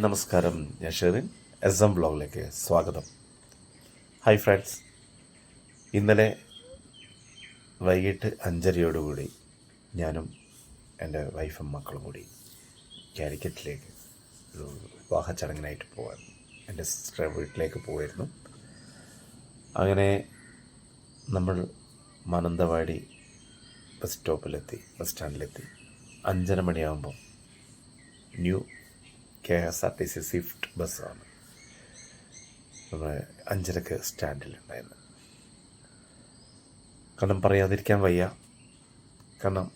നമസ്കാരം ഞാൻ Sherin. S M ബ്ലോഗിലേക്ക് സ്വാഗതം. ഹായ് ഫ്രണ്ട്സ് ഇന്നലെ വൈകിട്ട് അഞ്ചരയോടുകൂടി ഞാനും എന്റെ വൈഫും മക്കളും കൂടി കാലിക്കറ്റിലേക്ക് ഒരു വിവാഹ ചടങ്ങിനായിട്ട് പോകാൻ എന്റെ സിസ്റ്റർ വീട്ടിലേക്ക് പോയിരുന്നു. അങ്ങനെ നമ്മൾ മാനന്തവാടി ബസ് സ്റ്റോപ്പിലെത്തി ബസ് സ്റ്റാൻഡിലെത്തി. അഞ്ചര മണിയാകുമ്പോൾ new K S R T C swift ബസ്സാണ്. നമ്മുടെ അഞ്ചരക്ക് സ്റ്റാൻഡിലുണ്ടായിരുന്നത്. കാരണം പറയാതിരിക്കാൻ വയ്യ. കാരണം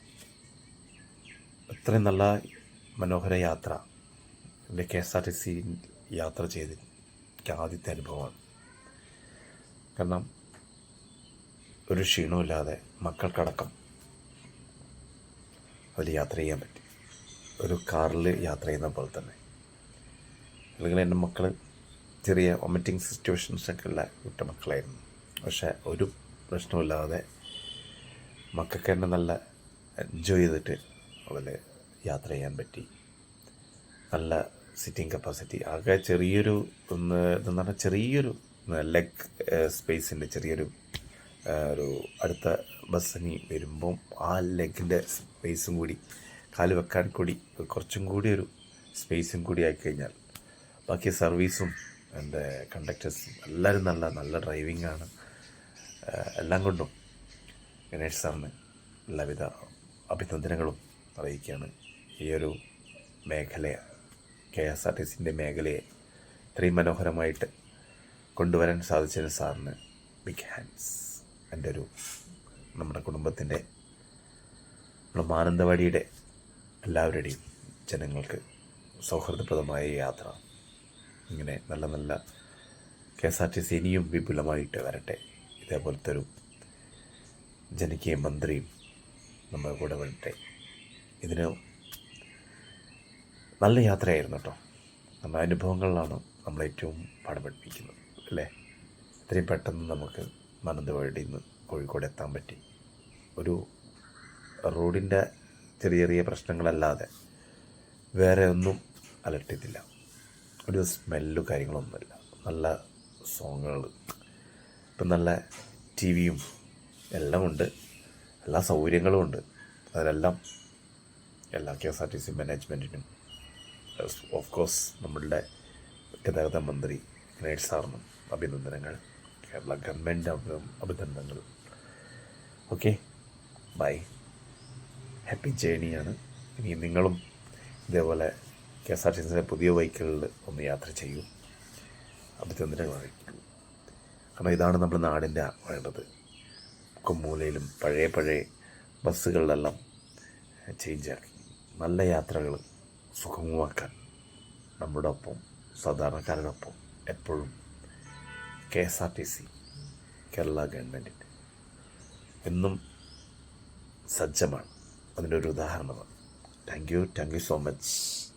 അത്രയും നല്ല മനോഹര യാത്ര. എന്റെ K S R T C യാത്ര ചെയ്ത് ആദ്യത്തെ അനുഭവമാണ്. കാരണം ഒരു ക്ഷീണമില്ലാതെ മക്കൾക്കടക്കം അതിൽ യാത്ര ചെയ്യാൻ പറ്റി. ഒരു കാറിൽ യാത്ര ചെയ്യുന്ന പോലെ തന്നെ. അല്ലെങ്കിൽ എന്റെ മക്കൾ ചെറിയ വൊമിറ്റിംഗ് സിറ്റുവേഷൻസൊക്കെ ഉള്ള കുട്ട മക്കളായിരുന്നു പക്ഷേ ഒരു പ്രശ്നമില്ലാതെ മക്കൾക്ക് തന്നെ നല്ല എൻജോയ് ചെയ്തിട്ട് അതിൽ യാത്ര ചെയ്യാൻ പറ്റി. നല്ല സിറ്റിംഗ് കപ്പാസിറ്റി ആകെ ചെറിയൊരു ഒന്ന് ഇതെന്ന് പറഞ്ഞാൽ ചെറിയൊരു ലെഗ് സ്പേസിന്റെ ചെറിയൊരു ഒരു അടുത്ത ബസ് ഇനി വരുമ്പം ആ ലെഗിന്റെ സ്പേസും കൂടി കാൽ വെക്കാൻ കൂടി കുറച്ചും കൂടി ഒരു സ്പേസും കൂടി ആയിക്കഴിഞ്ഞാൽ ബാക്കി സർവീസും എന്റെ കണ്ടക്ടേഴ്സും എല്ലാവരും നല്ല നല്ല ഡ്രൈവിംഗ് ആണ് എല്ലാം കൊണ്ടും ഗണേഷ് സാറിന് എല്ലാവിധ അഭിനന്ദനങ്ങളും അറിയിക്കുകയാണ്. ഈ ഒരു മേഖലയെ കെ എസ് ആർ ടി സിന്റെ മേഖലയെ ഇത്രയും മനോഹരമായിട്ട് കൊണ്ടുവരാൻ സാധിച്ചതിന് സാറിന് ബിഗ് ഹാൻഡ്സ് എന്റെ ഒരു നമ്മുടെ കുടുംബത്തിന്റെ നമ്മുടെ മാനന്തവാടിയുടെ എല്ലാവരുടെയും ജനങ്ങൾക്ക് സൗഹൃദപ്രദമായ യാത്ര. ഇങ്ങനെ നല്ല നല്ല K S R T C ഇനിയും വിപുലമായിട്ട് വരട്ടെ. ഇതേപോലത്തെ ഒരു ജനകീയ മന്ത്രിയും നമ്മുടെ കൂടെ വരട്ടെ. ഇതിന് നല്ല യാത്രയായിരുന്നു കേട്ടോ. നമ്മുടെ അനുഭവങ്ങളിലാണ് നമ്മളേറ്റവും പാഠം പഠിപ്പിക്കുന്നത് അല്ലേ? ഇത്രയും പെട്ടെന്ന് നമുക്ക് മാനന്തവാടിയിൽ നിന്ന് കോഴിക്കോട് എത്താൻ പറ്റി. ഒരു റോഡിന്റെ ചെറിയ ചെറിയ പ്രശ്നങ്ങളല്ലാതെ വേറെ ഒന്നും അലട്ടിയിട്ടില്ല. ഒരു സ്മെല്ലും കാര്യങ്ങളൊന്നുമില്ല. നല്ല സോങ്ങുകൾ ഇപ്പം നല്ല ടി വിയും എല്ലാം ഉണ്ട്. എല്ലാ സൗകര്യങ്ങളും ഉണ്ട്. അതിലെല്ലാം എല്ലാ K S R T C മാനേജ്മെന്റിനും of course നമ്മളുടെ ഗതാഗത മന്ത്രി ഗണേഷ് സാറിനും അഭിനന്ദനങ്ങൾ കേരള ഗവൺമെന്റ് അഭിനന്ദനങ്ങൾ. ഓക്കെ ബൈ ഹാപ്പി ജേണിയാണ് ഇനി നിങ്ങളും ഇതേപോലെ കെ എസ് ആർ ടി സിന്റെ പുതിയ വെഹിക്കിളിൽ ഒന്ന് യാത്ര ചെയ്യൂ. അഭിനന്ദനങ്ങൾ അറിയിക്കൂ കാരണം ഇതാണ് നമ്മുടെ നാടിന്റെ വേണ്ടത്. കുമ്മൂലയിലും പഴയ പഴയ ബസ്സുകളിലെല്ലാം ചേഞ്ചാക്കി നല്ല യാത്രകൾ സുഗമമാക്കാൻ നമ്മുടെ ഒപ്പം സാധാരണക്കാരുടെ ഒപ്പം എപ്പോഴും K S R T C Kerala ഗവൺമെന്റിന്റെ എന്നും സജ്ജമാണ്. അതിന്റെ ഒരു ഉദാഹരണമാണ്. Thank you thank you so much